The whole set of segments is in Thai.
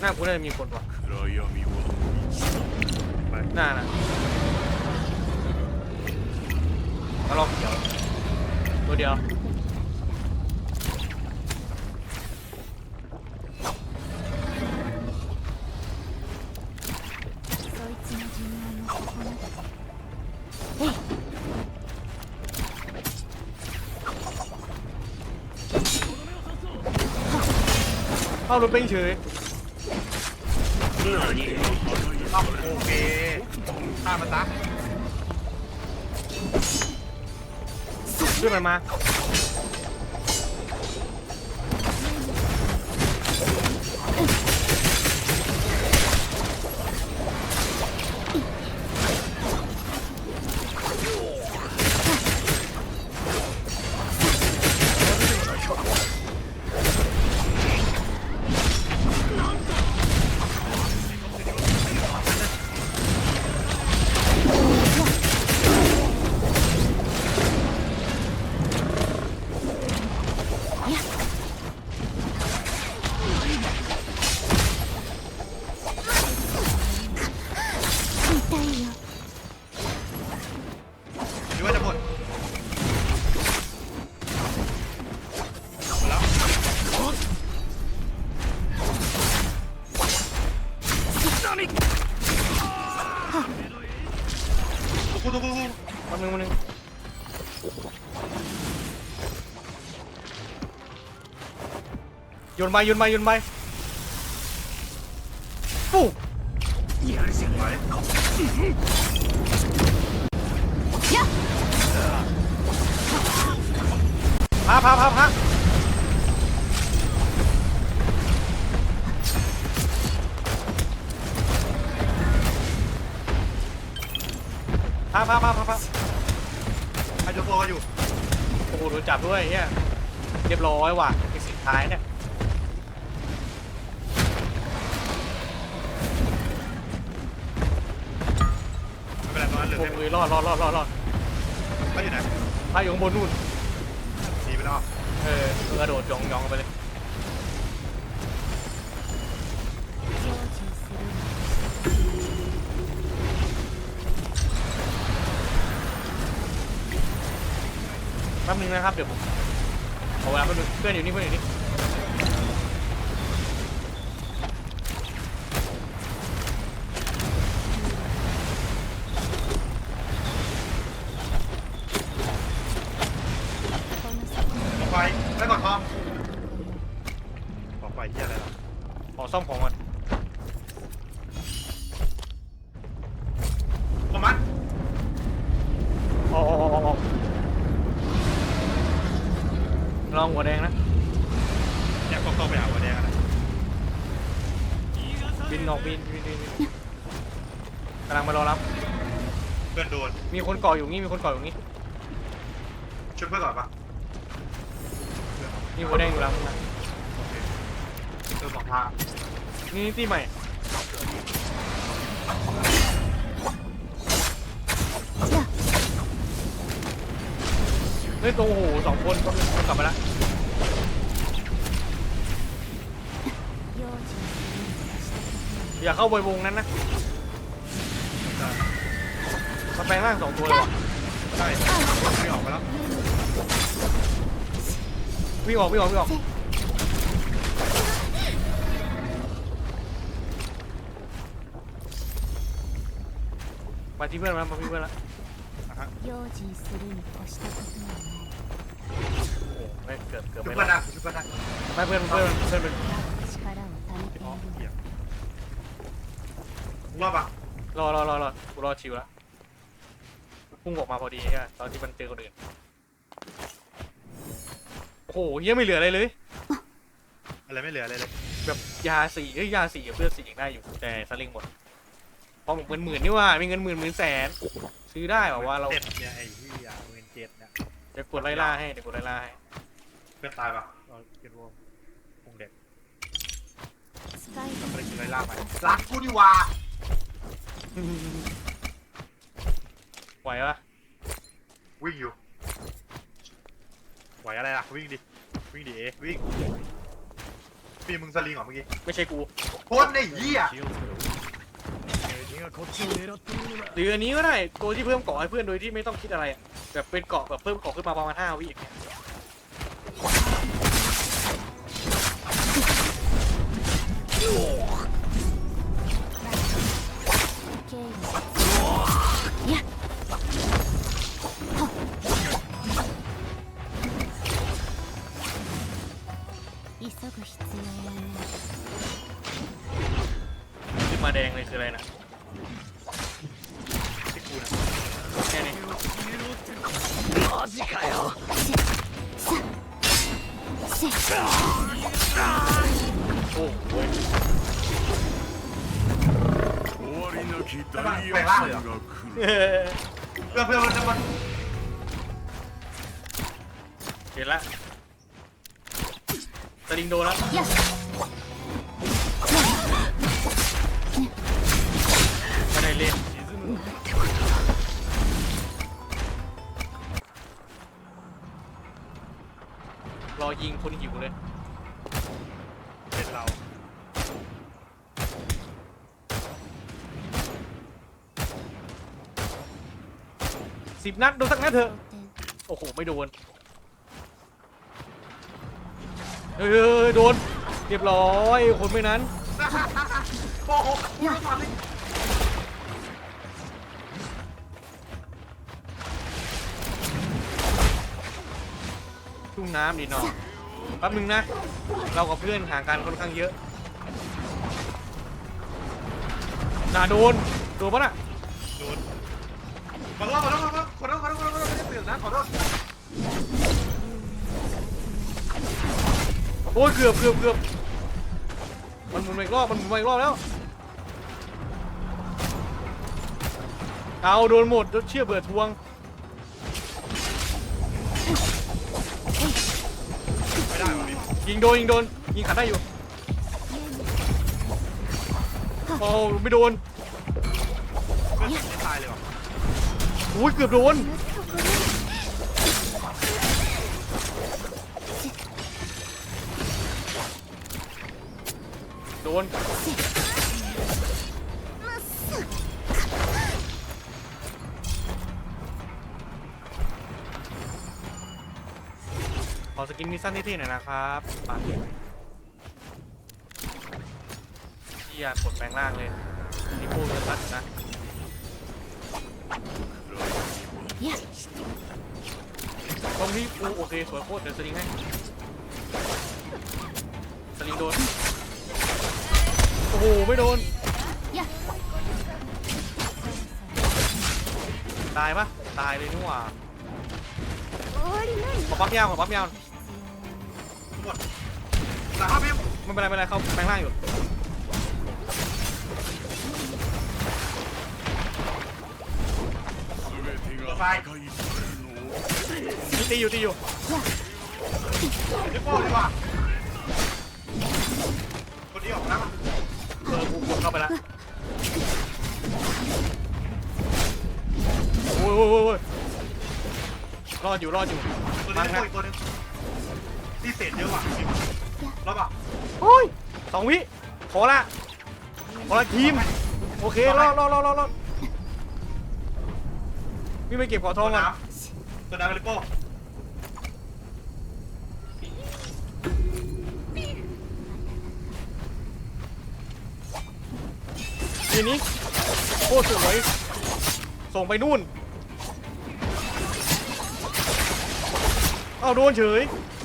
หน้ากูน่าจะมีคนว่ะหน้านะมาลองเดียวตัวเดียวเข้ารถเป็นเฉย ต้องโอเคฆ่ามันซะ ขึ้นมันมา โยนไปโยนไปโยนไปปุ๊บไว้พาพาพาพาพาพาพาพาพาไอ้โจโปก็อยู่ โอ้โหโดนจับด้วยเนี่ยเรียบร้อยว่ะไอ้สิ่งท้ายเนี่ย โอ้ยรอดรอดรอดรอดรอดไปอยู่ไหนไปอยู่งบนนู่น หนีไปแล้วเออกระโดดยองยองไปเลย แป๊บนึงนะครับ เดี๋ยวผมขอเวลาแป๊บนเพื่อนอยู่นี่เพื่อนอยู่นี่ ซ่อมของก่อนผมมันออกออกออกออกออกลองหัวแดงนะ อยากเข้าไปหาวันแดงอะนะบินออกบินบินบินบินกำลังมารอรับ เพื่อนโดนมีคนเกาะอยู่งี้ มีคนเกาะอยู่งี้ช่วยเพื่อนก่อนปะมีหัวแดงอยู่หลังมึงนะ เจอสองทางนี่ที่ใหม่เฮ้ยตัวโอ้โหสองคนก็กลับมาแล้วอย่าเข้าไปวงนั้นนะสเปรร่างสองตัวเลยใช่วิ่ออกไปแล้ววิ่งออกวิ่งออกวิ่งออก มาที่เพื่อนมามาที่เพื่อนละ อ่ะฮะ 用心するに越したことはない โอ้โหไม่เกือบเกือบ ช่วย ไม่ เพื่อน ละ ได้ช่วยเพื่อนได้ ไม่เพื่อนเพื่อนเพื่อนเป็น 力を貯めてい อ๋อ る เหี้ยรอบปะ รอรอรอรอกูรอชิวละพุ่งออกมาพอดีอะตอนที่มันเจอคนอื่นโอ้โหเฮียไม่เหลืออะไรเลย อะไรไม่เหลืออะไรเลย แบบยาสี่เอ้ยยาสี่กับเลือดสี่ยังได้อยู่แต่สลิงหมดเ พราะเงินหมื่นนี่ว่ามีเงินหมื่นหมื่นแสนซื้อได้แบบว่าเราเจ็ดเนี่ยไอ้ที่ยาเงินเจ็ดเนี่ยเดี๋ยวกดไล่ล่าให้เดี๋ยวกดไล่ล่าให้เพื่อนตายปะเราเก็บวงคงเด็ก使いไม่ได้กินไรล่าไปรักกูดีว่าไหวปะวิ่งอยู่ไหวอะไรล่ะวิ่งดิวิ่งดิเอวิ่งปีมึงสลิงเหรอเมื่อกี้ไม่ใช่กูโคตรไอ้เหี้ย หรืออันนี้ก็ได้ตัวที่เพิ่มเกาะให้เพื่อนโดยที่ไม่ต้องคิดอะไรอะแบบเป็นเกาะแบบเพิ่มเกาะขึ้นมาประมาณห้าวิอย่างเงี้ย แล้วมัแลงร่เสร็อนจะมันสลิงโดนแล้ว ยิงคนหิวเลยเป็นเราสิบนัดโดนสักนัดเถอะ点โอ้โห ไม่โดน เออโดน เรียบร้อยคนไม่นั้น โอ้โหยังไม่มาเลยชุ่มน้ำดีหน่อย แป๊บนึงนะ เรากับเพื่อนห่างกันค่อนข้างเยอะน่าโดนโดนปะน่ะโดนขอโทษขอโทษขอโทษขอโทษขอโทษขอโทษไม่ได้เปลี่ยนนะขอโทษโอ้ยเกือบเกือบเกือบมันหมุนมาอีกรอบมันหมุนมาอีกรอบแล้วเอาโดนหมดเชื่อเบื่อทวง ยิงโดนยิงโดนยิงขัดได้อยู่โอ้ไม่โดนเพื่อนไม่ตายเลยว่ะอุ้ยเกือบโดนโดน สกินมิสซันที่ที่หน่อยนะครับปากที่อยากลดแปลงร่างเลยนี่พูดเลนตัดนะตรงที่ปูโอเคสวยโคตรเดี๋ยวสลิงให้สลิงโดน โอ้โห ไม่โดน ตายปะตายเลยนี่หว่าขอปั๊บยาวขอปั๊บยาว หลังเข้าพิพ์ไม่เป็นไรไม่เป็นไรเขาแปลงร่างอยู่ไฟอยู่ตีอยู่ตีอยู่เดี๋ยวโป้ดีกว่าคนนี้ออกแล้เออกูกดเข้าไปแล้วโอ้ยรอดอยู่รอดอยู่มาครับ ที่เศษเยอะว่ะแล้วป่ะโอ้ยสองวิขอละขอละทีม โอเครอดรอดรอดรอดรอดพี่ไม่เก็บขอทตัอวงก่อนน้ำตัวน้ำลิโป้ทีนี้โคตรสวยส่งไปนู่น เอาโดนเฉยใ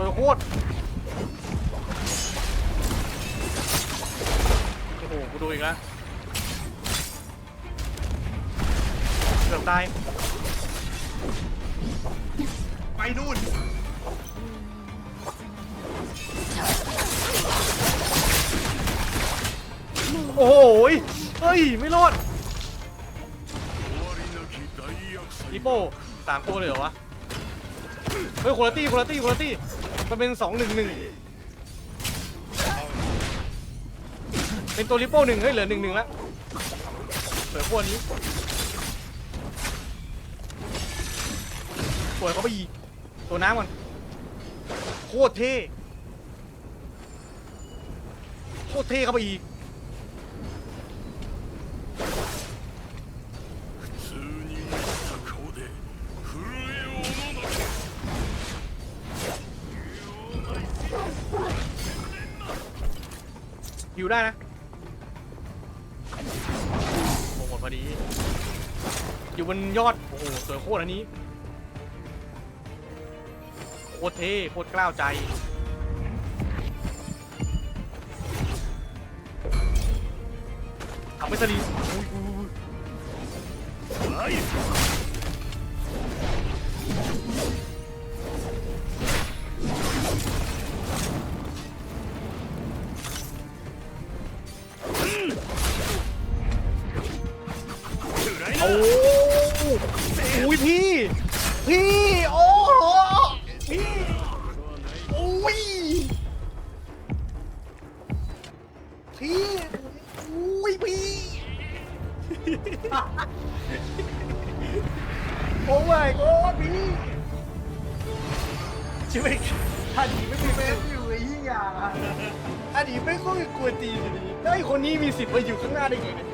สวยโคตรโอ้โหกูดูอีกแล้วเกือบตายไปนู่นโอ้โหเฮ้ย ไม่รอดอีโป้สามตัวเลยเหรอวะ เฮ้ยคุณตี้คุณตี้คุณตี้ มันเป็นสองหนึ่งหนึ่งเป็นตัวริปโป้หนึ่งเฮ้ยเหลือหนึ่งหนึ่งแล้วเหลือพวกนี้สวยเขาไปอีกตัวน้ำมันโคตรเท่โคตรเท่เข้าไปอีก ฮิวได้นะโอ้หมดพอดี อยู่บนยอด โอ้โหสวยโคตรอันนี้ โคตรเท่โคตรกล้าวใจทำไม่สลีอุ้ยอุ้ย พี่อุ้ยพี่โอ้ยโอ้พี่ชีวิตท่านี้ไม่มีเฟซอยู่ไอ้เหี้ยท่านี้ไม่ค่อยกลัวตีนเลยแล้วไอ้คนนี้มีสิทธิ์มาอยู่ข้างหน้าได้ไงเนี่ย